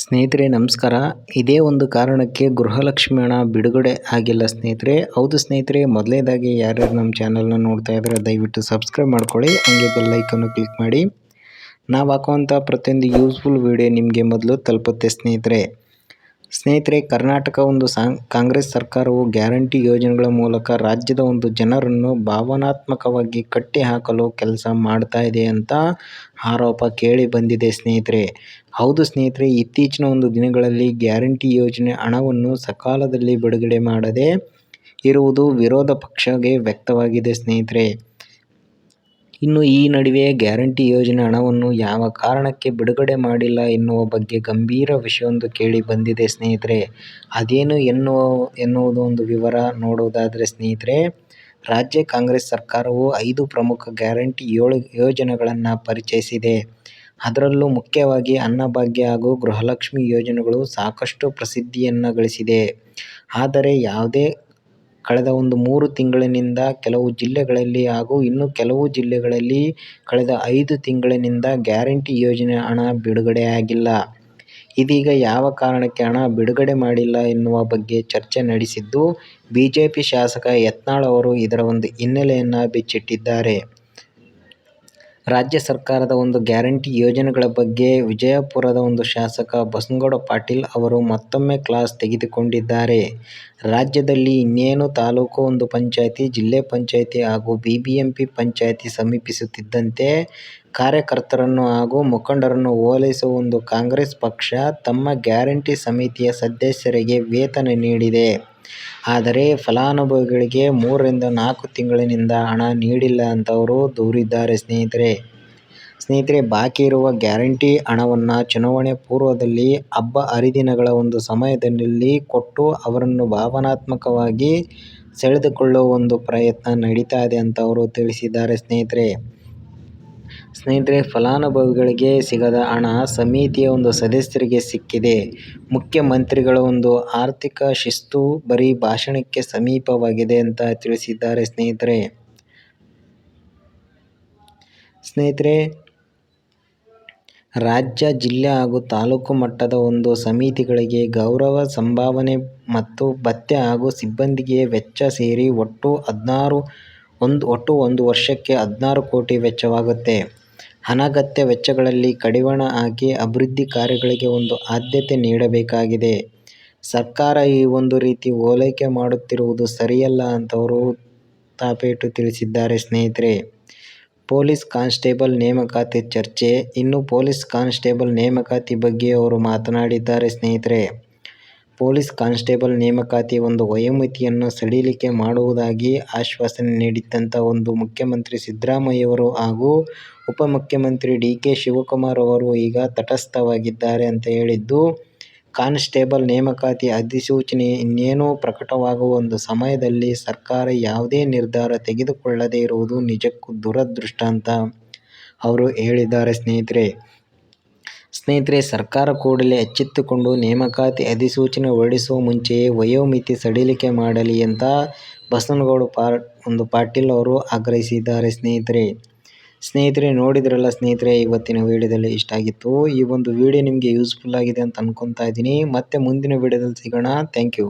ಸ್ನೇಹಿತರೆ, ನಮಸ್ಕಾರ. ಇದೇ ಒಂದು ಕಾರಣಕ್ಕೆ ಗೃಹಲಕ್ಷ್ಮಿ ಹಣ ಬಿಡುಗಡೆ ಆಗಿಲ್ಲ ಸ್ನೇಹಿತರೆ. ಹೌದು ಸ್ನೇಹಿತರೆ, ಮೊದಲೇದಾಗಿ ಯಾರ್ಯಾರು ನಮ್ಮ ಚಾನಲ್ನ ನೋಡ್ತಾ ಇದ್ದಾರೆ, ದಯವಿಟ್ಟು ಸಬ್ಸ್ಕ್ರೈಬ್ ಮಾಡ್ಕೊಳ್ಳಿ. ಹಂಗೆ ಬೆಲ್ಲೈಕನ್ನು ಕ್ಲಿಕ್ ಮಾಡಿ. ನಾವು ಹಾಕುವಂಥ ಪ್ರತಿಯೊಂದು ಯೂಸ್ಫುಲ್ ವಿಡಿಯೋ ನಿಮಗೆ ಮೊದಲು ತಲುಪುತ್ತೆ ಸ್ನೇಹಿತರೆ. ಸ್ನೇಹಿತರೆ, ಕರ್ನಾಟಕ ಒಂದು ಸಾಂಗ್ ಕಾಂಗ್ರೆಸ್ ಸರ್ಕಾರವು ಗ್ಯಾರಂಟಿ ಯೋಜನೆಗಳ ಮೂಲಕ ರಾಜ್ಯದ ಒಂದು ಜನರನ್ನು ಭಾವನಾತ್ಮಕವಾಗಿ ಕಟ್ಟಿ ಹಾಕಲು ಕೆಲಸ ಮಾಡ್ತಾ ಇದೆ ಅಂತ ಆರೋಪ ಕೇಳಿ ಬಂದಿದೆ ಸ್ನೇಹಿತರೆ. ಹೌದು ಸ್ನೇಹಿತರೆ, ಇತ್ತೀಚಿನ ಒಂದು ದಿನಗಳಲ್ಲಿ ಗ್ಯಾರಂಟಿ ಯೋಜನೆ ಹಣವನ್ನು ಸಕಾಲದಲ್ಲಿ ಬಿಡುಗಡೆ ಮಾಡದೆ ಇರುವುದು ವಿರೋಧ ಪಕ್ಷಗೆ ವ್ಯಕ್ತವಾಗಿದೆ ಸ್ನೇಹಿತರೆ. ಇನ್ನು ಈ ನಡುವೆ ಗ್ಯಾರಂಟಿ ಯೋಜನೆ ಹಣವನ್ನು ಯಾವ ಕಾರಣಕ್ಕೆ ಬಿಡುಗಡೆ ಮಾಡಿಲ್ಲ ಎನ್ನುವ ಬಗ್ಗೆ ಗಂಭೀರ ವಿಷಯವೊಂದು ಕೇಳಿ ಬಂದಿದೆ ಸ್ನೇಹಿತರೆ. ಅದೇನು ಎನ್ನುವ, ಎನ್ನುವುದು ಒಂದು ವಿವರ ನೋಡುವುದಾದರೆ ಸ್ನೇಹಿತರೆ, ರಾಜ್ಯ ಕಾಂಗ್ರೆಸ್ ಸರ್ಕಾರವು ಐದು ಪ್ರಮುಖ ಗ್ಯಾರಂಟಿ ಯೋಜನೆಗಳನ್ನು ಪರಿಚಯಿಸಿದೆ. ಅದರಲ್ಲೂ ಮುಖ್ಯವಾಗಿ ಅನ್ನಭಾಗ್ಯ ಹಾಗೂ ಗೃಹಲಕ್ಷ್ಮಿ ಯೋಜನೆಗಳು ಸಾಕಷ್ಟು ಪ್ರಸಿದ್ಧಿಯನ್ನು ಗಳಿಸಿದೆ. ಆದರೆ ಯಾವುದೇ ಕಳೆದ ಒಂದು ಮೂರು ತಿಂಗಳಿನಿಂದ ಕೆಲವು ಜಿಲ್ಲೆಗಳಲ್ಲಿ ಹಾಗೂ ಇನ್ನು ಕೆಲವು ಜಿಲ್ಲೆಗಳಲ್ಲಿ ಕಳೆದ ಐದು ತಿಂಗಳಿನಿಂದ ಗ್ಯಾರಂಟಿ ಯೋಜನೆ ಹಣ ಬಿಡುಗಡೆಯಾಗಿಲ್ಲ. ಇದೀಗ ಯಾವ ಕಾರಣಕ್ಕೆ ಹಣ ಬಿಡುಗಡೆ ಮಾಡಿಲ್ಲ ಎನ್ನುವ ಬಗ್ಗೆ ಚರ್ಚೆ ನಡೆಸಿದ್ದು, ಬಿಜೆಪಿ ಶಾಸಕ ಯತ್ನಾಳ್ ಅವರು ಇದರ ಒಂದು ಹಿನ್ನೆಲೆಯನ್ನು ಬಿಚ್ಚಿಟ್ಟಿದ್ದಾರೆ. ರಾಜ್ಯ ಸರ್ಕಾರದ ಒಂದು ಗ್ಯಾರಂಟಿ ಯೋಜನೆಗಳ ಬಗ್ಗೆ ವಿಜಯಪುರದ ಒಂದು ಶಾಸಕ ಬಸನಗೌಡ ಪಾಟೀಲ್ ಅವರು ಮತ್ತೊಮ್ಮೆ ಕ್ಲಾಸ್ ತೆಗೆದುಕೊಂಡಿದ್ದಾರೆ. ರಾಜ್ಯದಲ್ಲಿ ಇನ್ನೇನು ತಾಲೂಕು ಒಂದು ಪಂಚಾಯಿತಿ, ಜಿಲ್ಲೆ ಪಂಚಾಯಿತಿ ಹಾಗೂ ಬಿಬಿಎಂಪಿ ಪಂಚಾಯಿತಿ ಸಮೀಪಿಸುತ್ತಿದ್ದಂತೆ ಕಾರ್ಯಕರ್ತರನ್ನು ಹಾಗೂ ಮುಖಂಡರನ್ನು ಓಲೈಸುವ ಒಂದು ಕಾಂಗ್ರೆಸ್ ಪಕ್ಷ ತಮ್ಮ ಗ್ಯಾರಂಟಿ ಸಮಿತಿಯ ಸದಸ್ಯರಿಗೆ ವೇತನ ನೀಡಿದೆ. ಆದರೆ ಫಲಾನುಭವಿಗಳಿಗೆ ಮೂರರಿಂದ ನಾಲ್ಕು ತಿಂಗಳಿನಿಂದ ಹಣ ನೀಡಿಲ್ಲ ಅಂತ ಅವರು ದೂರಿದ್ದಾರೆ ಸ್ನೇಹಿತರೆ. ಸ್ನೇಹಿತರೆ, ಬಾಕಿ ಇರುವ ಗ್ಯಾರಂಟಿ ಹಣವನ್ನು ಚುನಾವಣೆ ಪೂರ್ವದಲ್ಲಿ ಹಬ್ಬ ಹರಿದಿನಗಳ ಒಂದು ಸಮಯದಲ್ಲಿ ಕೊಟ್ಟು ಅವರನ್ನು ಭಾವನಾತ್ಮಕವಾಗಿ ಸೆಳೆದುಕೊಳ್ಳುವ ಒಂದು ಪ್ರಯತ್ನ ನಡೀತಾ ಇದೆ ಅಂತ ಅವರು ತಿಳಿಸಿದ್ದಾರೆ ಸ್ನೇಹಿತರೆ. ಸ್ನೇಹಿತರೆ ಫಲಾನುಭವಿಗಳಿಗೆ ಸಿಗದ ಹಣ ಸಮಿತಿಯ ಒಂದು ಸದಸ್ಯರಿಗೆ ಸಿಕ್ಕಿದೆ. ಮುಖ್ಯಮಂತ್ರಿಗಳ ಒಂದು ಆರ್ಥಿಕ ಶಿಸ್ತು ಬರೀ ಭಾಷಣಕ್ಕೆ ಸಮೀಪವಾಗಿದೆ ಅಂತ ತಿಳಿಸಿದ್ದಾರೆ ಸ್ನೇಹಿತರೆ. ಸ್ನೇಹಿತರೆ ರಾಜ್ಯ, ಜಿಲ್ಲಾ ಹಾಗೂ ತಾಲೂಕು ಮಟ್ಟದ ಒಂದು ಸಮಿತಿಗಳಿಗೆ ಗೌರವ ಸಂಭಾವನೆ ಮತ್ತು ಭತ್ಯೆ ಹಾಗೂ ಸಿಬ್ಬಂದಿಗೆ ವೆಚ್ಚ ಸೇರಿ ಒಟ್ಟು ಹದಿನಾರು ಒಂದು ಒಟ್ಟು ಒಂದು ವರ್ಷಕ್ಕೆ ಹದಿನಾರು ಕೋಟಿ ವೆಚ್ಚವಾಗುತ್ತೆ. ಅನಗತ್ಯ ವೆಚ್ಚಗಳಲ್ಲಿ ಕಡಿವಾಣ ಹಾಕಿ ಅಭಿವೃದ್ಧಿ ಕಾರ್ಯಗಳಿಗೆ ಒಂದು ಆದ್ಯತೆ ನೀಡಬೇಕಾಗಿದೆ. ಸರ್ಕಾರ ಈ ಒಂದು ರೀತಿ ಓಲೈಕೆ ಮಾಡುತ್ತಿರುವುದು ಸರಿಯಲ್ಲ ಅಂತ ಅವರು ತಾಪೇಟು ತಿಳಿಸಿದ್ದಾರೆ ಸ್ನೇಹಿತರೆ. ಪೊಲೀಸ್ ಕಾನ್ಸ್ಟೇಬಲ್ ನೇಮಕಾತಿ ಚರ್ಚೆ ಇನ್ನು ಪೊಲೀಸ್ ಕಾನ್ಸ್ಟೇಬಲ್ ನೇಮಕಾತಿ ಬಗ್ಗೆ ಅವರು ಮಾತನಾಡಿದ್ದಾರೆ ಸ್ನೇಹಿತರೆ. ಪೊಲೀಸ್ ಕಾನ್ಸ್ಟೇಬಲ್ ನೇಮಕಾತಿ ಒಂದು ವಯೋಮಿತಿಯನ್ನು ಸಡಿಲಿಕೆ ಮಾಡುವುದಾಗಿ ಆಶ್ವಾಸನೆ ನೀಡಿದ್ದಂಥ ಒಂದು ಮುಖ್ಯಮಂತ್ರಿ ಸಿದ್ದರಾಮಯ್ಯವರು ಹಾಗೂ ಉಪಮುಖ್ಯಮಂತ್ರಿ ಡಿ. ಕೆ. ಶಿವಕುಮಾರ್ ಅವರು ಈಗ ತಟಸ್ಥವಾಗಿದ್ದಾರೆ ಅಂತ ಹೇಳಿದ್ದು, ಕಾನ್ಸ್ಟೇಬಲ್ ನೇಮಕಾತಿ ಅಧಿಸೂಚನೆ ಇನ್ನೇನು ಪ್ರಕಟವಾಗುವ ಒಂದು ಸಮಯದಲ್ಲಿ ಸರ್ಕಾರ ಯಾವುದೇ ನಿರ್ಧಾರ ತೆಗೆದುಕೊಳ್ಳದೇ ಇರುವುದು ನಿಜಕ್ಕೂ ದುರದೃಷ್ಟ ಅಂತ ಅವರು ಹೇಳಿದ್ದಾರೆ ಸ್ನೇಹಿತರೆ. ಸ್ನೇಹಿತರೆ, ಸರ್ಕಾರ ಕೂಡಲೇ ಎಚ್ಚೆತ್ತುಕೊಂಡು ನೇಮಕಾತಿ ಅಧಿಸೂಚನೆ ಹೊರಡಿಸುವ ಮುಂಚೆಯೇ ವಯೋಮಿತಿ ಸಡಿಲಿಕೆ ಮಾಡಲಿ ಅಂತ ಬಸನಗೌಡ ಒಂದು ಪಾಟೀಲ್ ಅವರು ಆಗ್ರಹಿಸಿದ್ದಾರೆ ಸ್ನೇಹಿತರೆ. ಸ್ನೇಹಿತರೆ, ನೋಡಿದ್ರಲ್ಲ ಸ್ನೇಹಿತರೆ, ಇವತ್ತಿನ ವಿಡಿಯೋದಲ್ಲಿ ಇಷ್ಟ ಆಗಿತ್ತು. ಈ ಒಂದು ವಿಡಿಯೋ ನಿಮಗೆ ಯೂಸ್ಫುಲ್ ಆಗಿದೆ ಅಂತ ಅನ್ಕೊಂತಾ ಇದ್ದೀನಿ. ಮತ್ತೆ ಮುಂದಿನ ವಿಡಿಯೋದಲ್ಲಿ ಸಿಗೋಣ ಥ್ಯಾಂಕ್ ಯು.